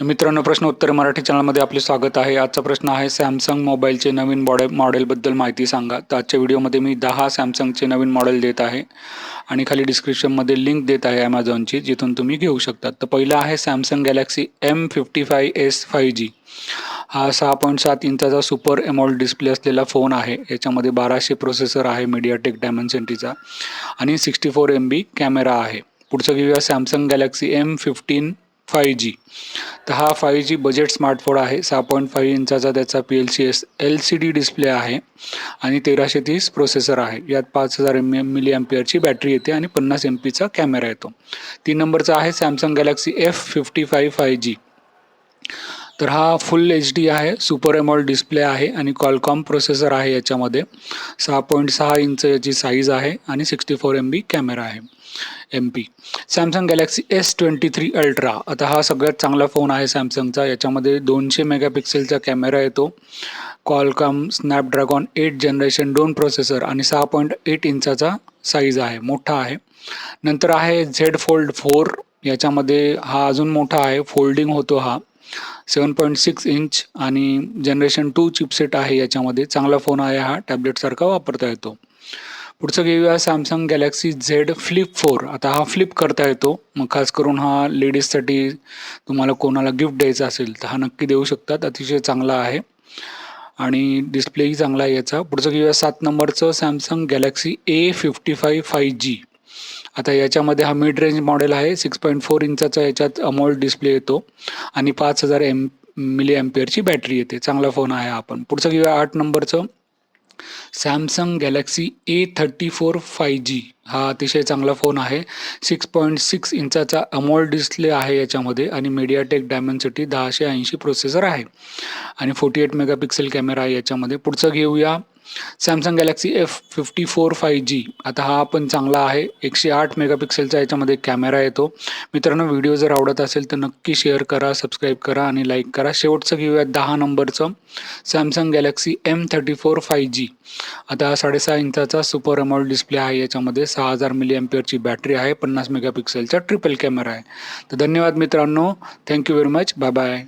मित्रांनो प्रश्न उत्तर मराठी चॅनलमध्ये आपले स्वागत आहे. आजचा प्रश्न आहे सॅमसंग मोबाईलचे नवीन बॉडे मॉडेलबद्दल माहिती सांगा. तर आजच्या व्हिडिओमध्ये मी दहा सॅमसंगचे नवीन मॉडेल देत आहे आणि खाली डिस्क्रिप्शनमध्ये लिंक देत आहे ॲमेझॉनची जिथून तुम्ही घेऊ शकता. तर पहिलं आहे Samsung Galaxy M fifty five S five G. हा सहा पॉईंट सात इंचाचा सुपर एमॉल डिस्प्ले असलेला फोन आहे. याच्यामध्ये बाराशे प्रोसेसर आहे मीडियाटेक डायमंडसेंटीचा आणि sixty four M B camera आहे. पुढचं घेऊया Samsung Galaxy M fifteen five G तर हा फाय जी बजेट स्मार्टफोन आहे. सहा पॉईंट फाईव्ह इंचाचा त्याचा P L C S L C D display आहे. आणि तेराशे तीस प्रोसेसर आहे. यात पाच हजार एम एम मिली एम्पियरची बॅटरी येते आणि पन्नास एम पीचा कॅमेरा येतो. तीन नंबरचा आहे Samsung Galaxy F fifty five five G तर हा फुल एच डी आहे. सुपर एमॉल डिस्प्ले आहे आणि कॉलकॉम प्रोसेसर आहे याच्यामध्ये. सहा पॉईंट सहा इंच याची साईज आहे आणि sixty four M P camera आहे. M P Samsung Galaxy S twenty three Ultra आता हा सगळ्यात चांगला फोन आहे सॅमसंगचा याच्यामध्ये दोनशे मेगापिक्सेलचा कॅमेरा येतो. कॉलकॉम स्नॅपड्रॅगॉन एट जनरेशन दोन प्रोसेसर आणि सहा पॉईंट एट इंचाचा साईज आहे. मोठा आहे. नंतर आहे झेड फोल्ड फोर याच्यामध्ये हा अजून मोठा आहे. फोल्डिंग होतो हा. सेवन पॉईंट सिक्स इंच आणि जनरेशन टू चिपसेट आहे याच्यामध्ये. चांगला फोन आहे हा. टॅबलेटसारखा वापरता येतो. पुढचं घेऊया Samsung Galaxy Z flip four आता हा फ्लिप करता येतो. मग खास करून हा लेडीजसाठी तुम्हाला कोणाला गिफ्ट द्यायचा असेल तर हा नक्की देऊ शकतात. अतिशय चांगला आहे. आणि डिस्प्लेही चांगला आहे याचा. पुढचं घेऊया सात नंबरचं Samsung Galaxy A fifty five five G आता याच्यामध्ये हा मिड रेंज मॉडेल आहे. सिक्स पॉईंट फोर इंचाचा याच्यात अमोल्ड डिस्प्ले येतो. आणि पाच हजार एम मिली एम्पियरची बॅटरी येते. चांगला फोन आहे आपण पुढचं घेऊया आठ नंबरचं Samsung Galaxy A thirty four five G हा अतिशय चांगला फोन आहे. सिक्स पॉईंट सिक्स इंचाचा अमोल डिस्प्ले आहे याच्यामध्ये आणि मीडियाटेक डायमंडसिटी दहाशे ऐंशी प्रोसेसर आहे. आणि फोर्टी एट मेगापिक्सेल कॅमेरा आहे याच्यामध्ये. पुढचं घेऊया. Samsung Galaxy F fifty four five G आता हा पण चांगला आहे. एकशे आठ मेगापिक्सेलचा याच्यामध्ये कॅमेरा येतो. मित्रांनो व्हिडिओ जर आवडत असेल तर नक्की शेअर करा सबस्क्राईब करा आणि लाईक करा. शेवटचं घेऊया दहा नंबरचं. Samsung Galaxy M thirty four five G आता साडेसहा इंचाचा सुपर अमॉल डिस्प्ले आहे. याच्यामध्ये सहा हजार मिली एम्पियरची बॅटरी आहे. पन्नास मेगापिक्सेलचा ट्रिपल कॅमेरा आहे. तर धन्यवाद मित्रांनो. Thank you very much bye bye